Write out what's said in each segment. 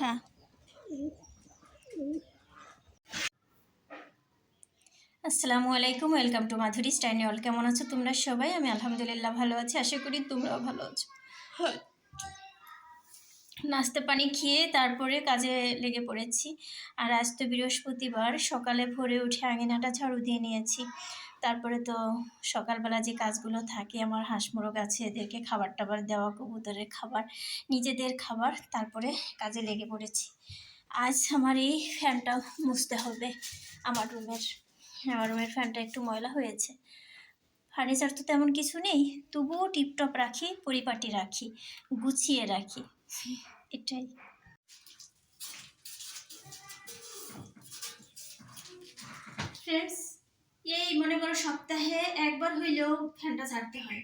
খা আসসালামু আলাইকুম ওয়েলকাম টু মাধুরী স্টাইনিওয়াল কেমন আছো তোমরা সবাই? আমি আলহামদুলিল্লাহ ভালো আছি আশা করি তোমরাও ভালো আছো। নাস্তা পানি খেয়ে তারপরে কাজে লেগে পড়েছি। আর আজ তো বৃহস্পতিবার, সকালে ভোরে উঠে আঙিনাটা ঝাড়ু দিয়ে নিয়েছি। তারপরে তো সকালবেলা যে কাজগুলো থাকে, আমার হাঁস মোরগ আছে, এদেরকে খাবার টাবার দেওয়া, কবুতরের খাবার, নিজেদের খাবার, তারপরে কাজে লেগে পড়েছি। আজ আমার এই ফ্যানটা মুছতে হবে, আমার রুমের আমার রুমের ফ্যানটা একটু ময়লা হয়েছে। ফার্নিচার তো তেমন কিছু নেই, তবুও টিপটপ রাখি, পরিপাটি রাখি, গুছিয়ে রাখি। এটাই। ফ্রেন্ডস এই মনে করো সপ্তাহে একবার হইলেও ফ্যানটা ছাড়তে হয়।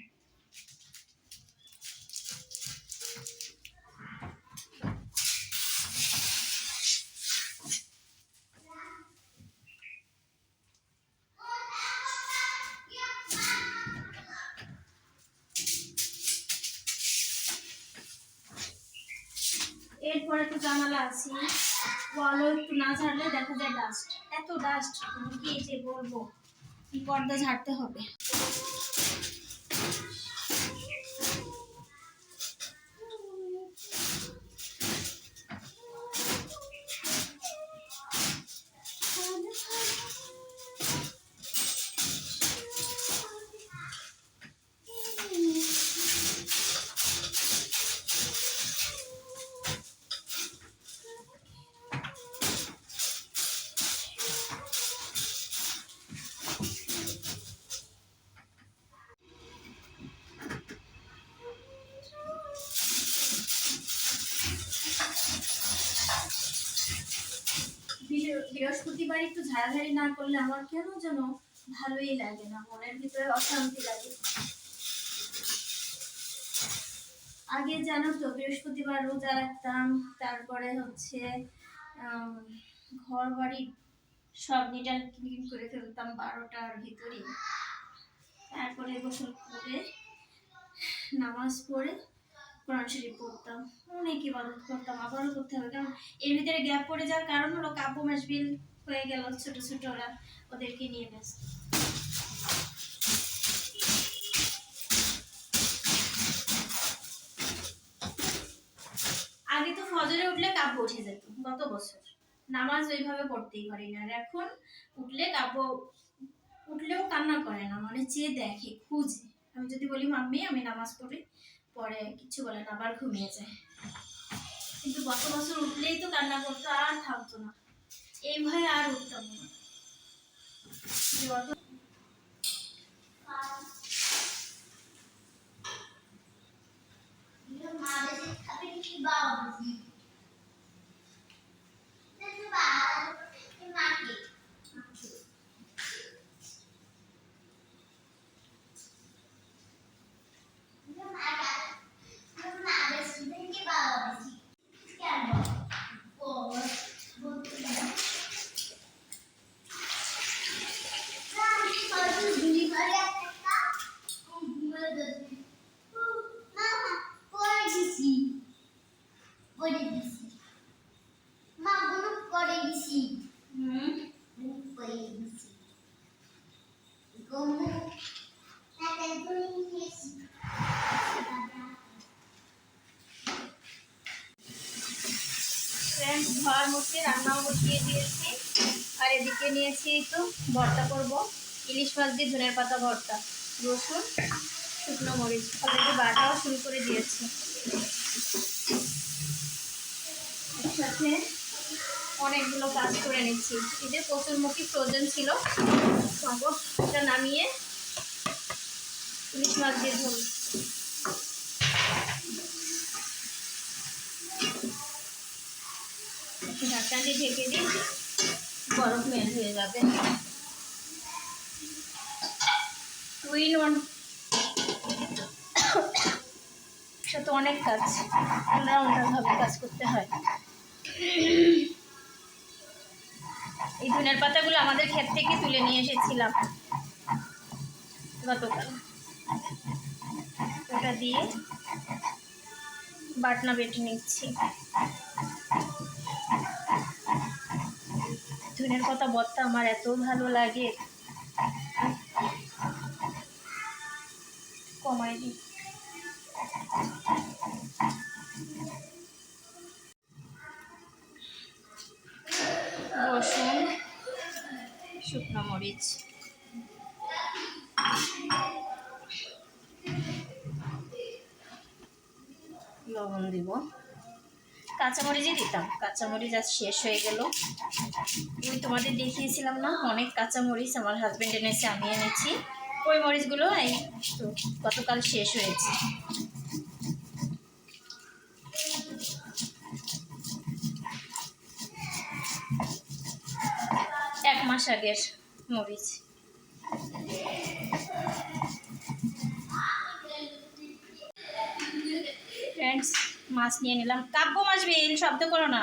এরপরে তো জানালা আছে। বলো একটু না ঝাড়লে দেখা যায় ডাস্ট এত ডাস্ট কি যে বলব? পর্দা ঝাড়তে হবে। বৃহস্পতিবার একটু ঝাড়াঝাড়ি না করলে আমার কেন যেন ভালোই লাগে না, মনের ভিতরে অশান্তি লাগে। আগে জানো তো, বৃহস্পতিবার রোজা রাখতাম, তারপরে হচ্ছে ঘর বাড়ি সব নিটাল ক্লিন করে ফেলতাম বারোটার ভিতরে। তারপরে গোসল করে, নামাজ পড়ে কোরআন শরীফ পড়তাম। অনেক ইবাদত করতাম, আবারও করতে হবে, কারণ এর ভিতরে গ্যাপ পড়ে যাওয়ার কারণ হলো কাব্য মাসবিল হয়ে গেল ছোট ছোট ওরা ওদেরকে নিয়ে ব্যস্ত। আগে তো ফজরে উঠলে কাব্য উঠে যেত, গত বছর। নামাজ ওইভাবে পড়তেই পারি না আর এখন উঠলে কাব্য উঠলেও কান্না করে না মানে চেয়ে দেখে, খুঁজে। আমি যদি বলি, মাম্মি, আমি নামাজ পড়ি। পরে কিছু বলে না, আবার ঘুমিয়ে যায়। কিন্তু গত বছর উঠলেই তো কান্না করতো, আর থাকতো না। এই ভয়ে আর উঠতাম না। গত- হুম মুখে রান্নাও বসিয়ে দিয়েছি। আর এদিকে নিয়েছি তো ভর্তা করব। ইলিশ মাছ দিয়ে ধনের পাতা ভর্তা, রসুন, শুকনো মরিচ। অলরেডি বাটাও শুরু করে দিয়েছি। একসাথে অনেকগুলো কাজ করে নিচ্ছি এই যে কচুরমুখী ফ্রোজেন ছিল এটা নামিয়ে ইলিশ মাছ দিয়ে ধরুন ঢাকা দিয়ে ঢেকে দিই বরফ মেল হয়ে যাবে। উইন ওয়ান সাথে অনেক কাজ অলরাউন্ডারভাবে কাজ করতে হয়। এই ধনের পাতাগুলো আমাদের ক্ষেত থেকে তুলে নিয়ে এসেছিলাম গতকাল। ওটা দিয়ে বাটনা বেটে নিচ্ছি। ধনের পাতা ভর্তা আমার এত ভালো লাগে। কমাই দিই। রসুন শুকনো মরিচ। লবণ দিব। কাঁচামরিচই দিতাম। কাঁচামরিচ আজ শেষ হয়ে গেল। ওই তোমাদের দেখিয়েছিলাম না, অনেক কাঁচামরিচ আমার হাজব্যান্ড এনেছে, আমি এনেছি। ওই মরিচগুলো এই গতকাল শেষ হয়েছে। এক মাস আগের মরিচ। ফ্রেন্ডস মাছ নিয়ে নিলাম। কাব্য মাছ বিল শব্দ করো না।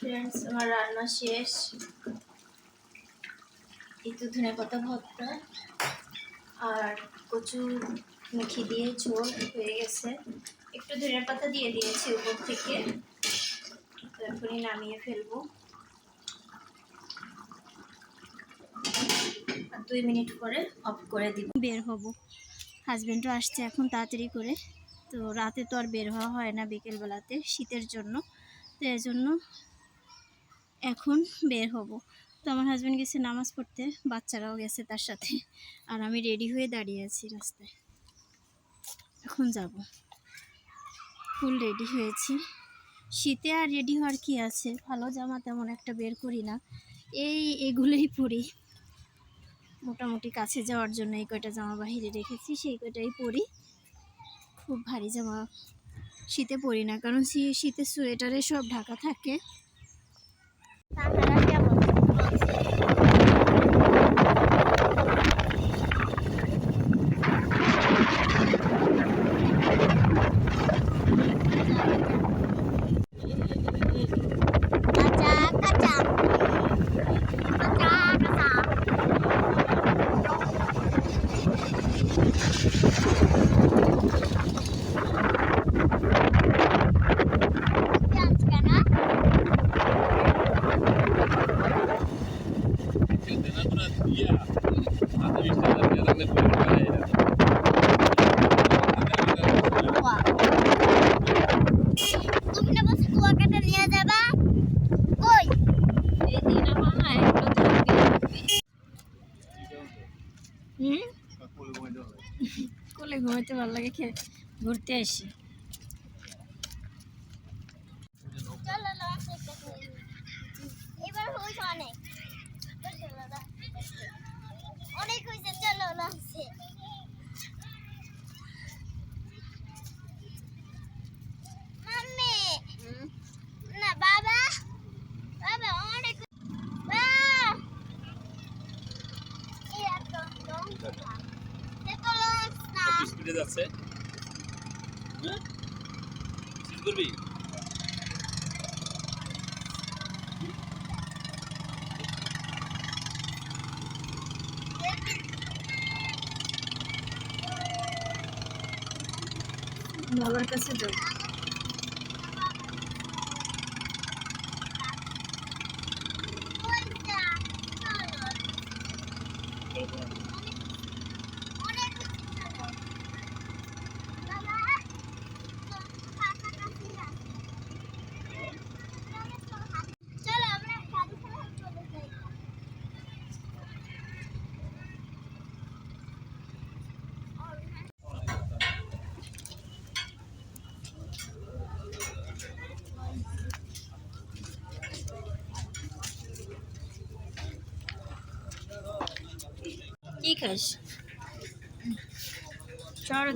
শেষ আমার রান্না শেষ। তো ধনে পাতা ভর্তা আর কচু মুখি দিয়ে ঝোল হয়ে গেছে। একটু ধনে পাতা দিয়ে দিয়েছি উপর থেকে। তারপরে নামিয়ে ফেলব। দুই মিনিট পরে অফ করে দিব। বের হব। হাজব্যান্ডও আসছে এখন তাড়াতাড়ি করে। তো রাতে তো আর বের হওয়া হয় না বিকেলবেলাতে, শীতের জন্য। তো জন্য এখন বের হব। তো আমার হাজব্যান্ড গেছে নামাজ পড়তে, বাচ্চারাও গেছে তার সাথে। আর আমি রেডি হয়ে দাঁড়িয়ে আছি রাস্তায়। এখন যাব। ফুল রেডি হয়েছি। শীতে আর রেডি হওয়ার কি আছে? ভালো জামা তেমন একটা বের করি না। এই এগুলোই পরি। মোটামুটি কাছে যাওয়ার জন্য এই কয়টা জামা বাহিরে রেখেছি, সেই কয়টাই পরি। খুব ভারী জামা শীতে পরি না, কারণ শীতে সোয়েটারে সব ঢাকা থাকে। তাহারা কেমন কাঁচা কাঁচা কাঁচা কাঁচা তুমি না বলছো কুয়াকাটা নিয়ে যাবা কই এই দিন আমার না এগুলো থাকবে হুম কোলে ঘুমাইতে ভালো লাগে খেয়ে ঘুরতে আসি। এবার হয়েছে অনেক। অনেক হয়েছে চলো লঞ্চে মাম্মি! না বাবা? বাবা অনেক। স্পিডে যাচ্ছে। হ্যাঁ করবি? বাবার কাছে যাও Thank চলো। অনেক চলো। বাবা, কাছাকাছি না। চলো আমরা গাড়ি করে চলে যাই কি খাস চর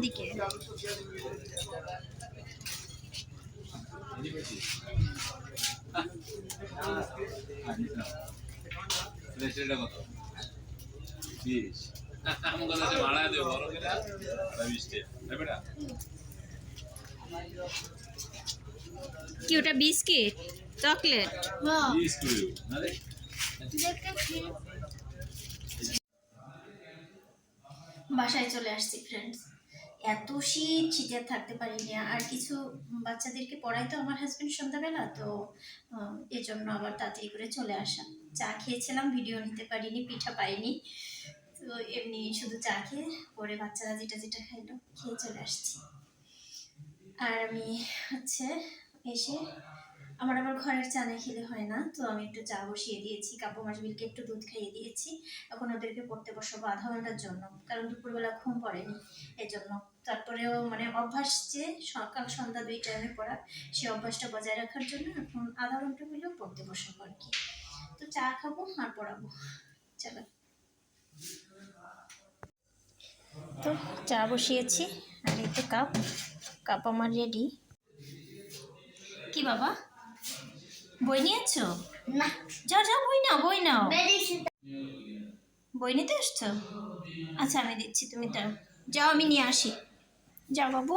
ভাড়া দেবো বেটা কি ওটা বিস্কিট? চকলেট বিশ করে দেবো না রে বাসায় চলে আসছি ফ্রেন্ডস এত শীত, শীতে থাকতে পারিনি। আর কিছু বাচ্চাদেরকে পড়াই তো আমার হাজবেন্ড সন্ধ্যাবেলা, তো এজন্য আবার তাড়াতাড়ি করে চলে আসা। চা খেয়েছিলাম ভিডিও নিতে পারিনি, পিঠা পাইনি। তো এমনি শুধু চা খেয়ে পরে বাচ্চারা যেটা যেটা খাইলো, খেয়ে চলে আসছি। আর আমি হচ্ছে এসে আমার আবার ঘরের চা না খেলে হয় না, তো আমি একটু চা বসিয়ে দিয়েছি। কাপু মাসবিলকে একটু দুধ খাইয়ে দিয়েছি। এখন ওদেরকে পড়তে বসাবো আধা ঘণ্টার জন্য, কারণ দুপুরবেলা ঘুম পড়েনি এর জন্য তারপরেও মানে অভ্যাস যে সকাল সন্ধ্যা দুই টাইমে পড়া, সেই অভ্যাসটা বজায় রাখার জন্য এখন আধা ঘণ্টা হলেও পড়তে বসাবো আর কি। তো চা খাব আর পড়াবো। চলো। তো চা বসিয়েছি, আর এই তো কাপ কাপ আমার রেডি কি বাবা? বই নিয়েছো? না। যাও যাও বই নাও বই নাও। বই নিতে এসছো? আচ্ছা আমি দিচ্ছি তুমি তার যাও আমি নিয়ে আসি। যাও বাবু।